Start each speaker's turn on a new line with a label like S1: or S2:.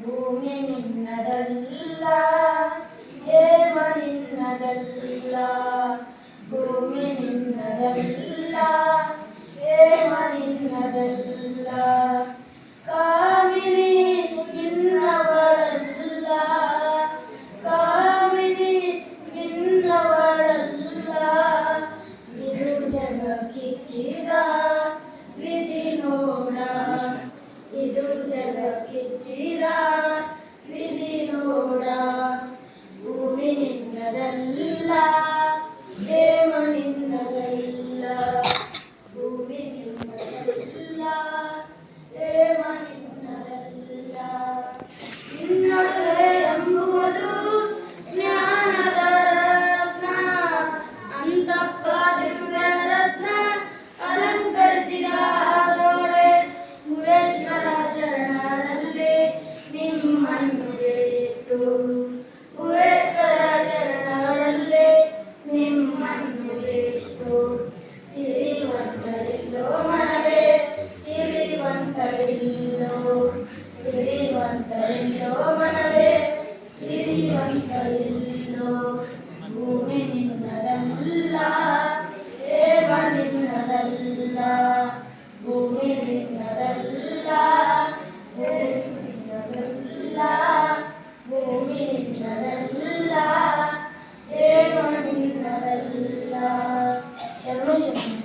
S1: ಭೂಮಿ ನಿನ್ನದಲ್ಲ ಹೇಮ ನಿನ್ನದಲ್ಲ ಭೂಮಿ ನಿನ್ನದಲ್ಲ జలకిచ్చిరా విధి నోడా ಶ್ರೀಮಂತರಿಂದೋಮನವೇ ಶ್ರೀಮಂತರಿಲ್ಲೋ ಭೂಮಿ ನಿನ್ನದಲ್ಲ ದೇವ ನಿನ್ನದಲ್ಲ ಭೂಮಿ ನಿನ್ನದಲ್ಲ ನಿನ್ನದಲ್ಲ ಭೂಮಿ ನಿನ್ನದಲ್ಲ ದೇವ ನಿನ್ನದಲ್ಲ ಶರ್ವ ಶರ್ಮ